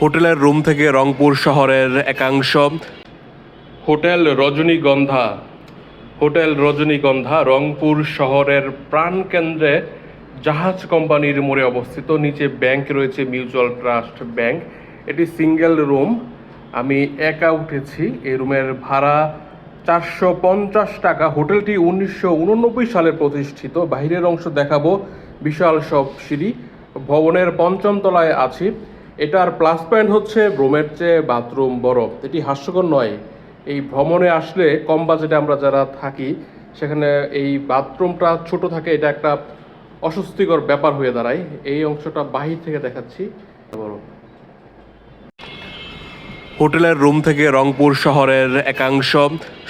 হোটেলের রুম থেকে রংপুর শহরের একাংশ। হোটেল রজনীগন্ধা। হোটেল রজনীগন্ধা রংপুর শহরের প্রাণকেন্দ্রে জাহাজ কোম্পানির মোড়ে অবস্থিত। নিচে ব্যাংক রয়েছে, মিউচুয়াল ট্রাস্ট ব্যাংক। এটি সিঙ্গেল রুম। আমি একা উঠেছি। এই রুমের ভাড়া চারশো পঞ্চাশ টাকা। হোটেলটি উনিশশো উননব্বই সালে প্রতিষ্ঠিত। বাইরের অংশ দেখাবো। বিশাল সব সিঁড়ি। ভবনের পঞ্চম তলায় আছি। এটার প্লাস পয়েন্ট হচ্ছে রুমের চেয়ে বাথরুম বড় এটি হাস্যকর নয়। এই ভ্রমণে আসলে কম বাজেটে আমরা যারা থাকি, সেখানে এই বাথরুমটা ছোট থাকে, এটা একটা অস্বস্তিকর ব্যাপার হয়ে দাঁড়ায়। এই অংশটা বাহির থেকে দেখাচ্ছি। বড় হোটেলের রুম থেকে রংপুর শহরের একাংশ,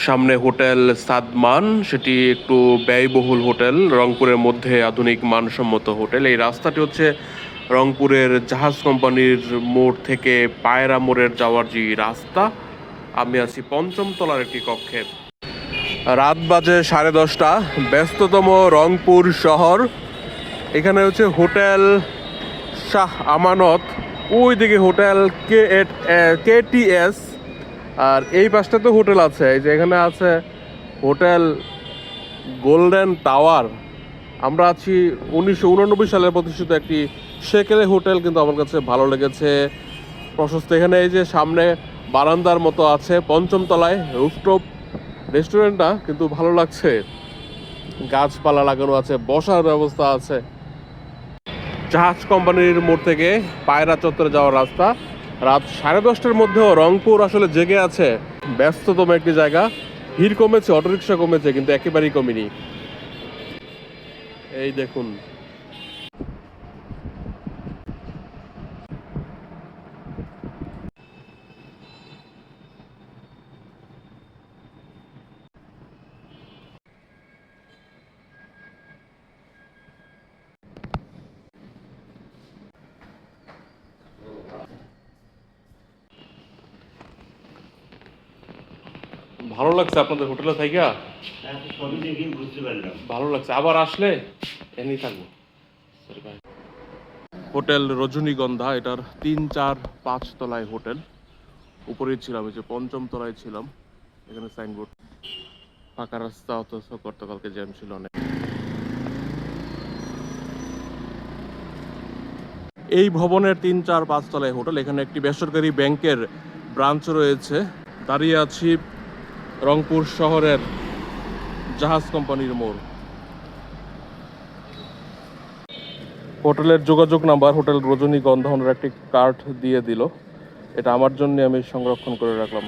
সামনে হোটেল সাদমান, সেটি একটু ব্যয়বহুল হোটেল। রংপুরের মধ্যে আধুনিক মানসম্মত হোটেল। এই রাস্তাটি হচ্ছে রংপুরের জাহাজ কোম্পানির মোড় থেকে পায়রা মোড়ের যাওয়ার যে রাস্তা, আমি আছি পঞ্চম তলার একটি কক্ষে রাত বাজে সাড়ে দশটা, ব্যস্ততম রংপুর শহর। এখানে হচ্ছে হোটেল শাহ আমানত ওই দিকে হোটেল কে কে টি এস, আর এই পাশটা তো হোটেল আছে। এই যে এখানে আছে হোটেল গোল্ডেন টাওয়ার। আমরা আছি উনিশশো উননব্বই সালে প্রতিষ্ঠিত একটি সেকেলে হোটেল, কিন্তু আমার কাছে ভালো লেগেছে। প্রশস্ত এখানে এই যে সামনে বারান্দার মতো আছে, পঞ্চম তলায় রুফটপ রেস্টুরেন্টটা কিন্তু ভালো লাগছে। গাছপালা লাগানো আছে, বসার ব্যবস্থা আছে। জাহাজ কোম্পানির মোড় থেকে পায়রা চত্বরে যাওয়ার রাস্তা। রাত সাড়ে দশটার মধ্যেও রংপুর আসলে জেগে আছে। ব্যস্ততম একটি জায়গা। ভিড় কমেছে, অটোরিকশা কমেছে, কিন্তু একেবারেই কমেনি। এই দেখুন। ভালো লাগছে আপনাদের হোটেলে থাইকা? পারলাম। ভালো লাগছে। আবার আসলে এমনি থাকব। হোটেল রজনীগন্ধা এটার তিন চার পাঁচ তলায় হোটেল। উপরে ছিলাম এই যে পঞ্চম তলায় ছিলাম। এখানে সাইনবোর্ড ফাঁকা রাস্তা অথচ গতকালকে জ্যাম ছিল অনেক। এই ভবনের তিন চার পাঁচ তলায় হোটেল। এখানে একটি বেসরকারি ব্যাংকের ব্রাঞ্চ রয়েছে। দাঁড়িয়ে আছি রংপুর শহরের জাহাজ কোম্পানির মোড়। হোটেলের যোগাযোগ নাম্বার হোটেল রজনীগন্ধা একটি কার্ড দিয়ে দিল। এটা আমার জন্য আমি সংরক্ষণ করে রাখলাম।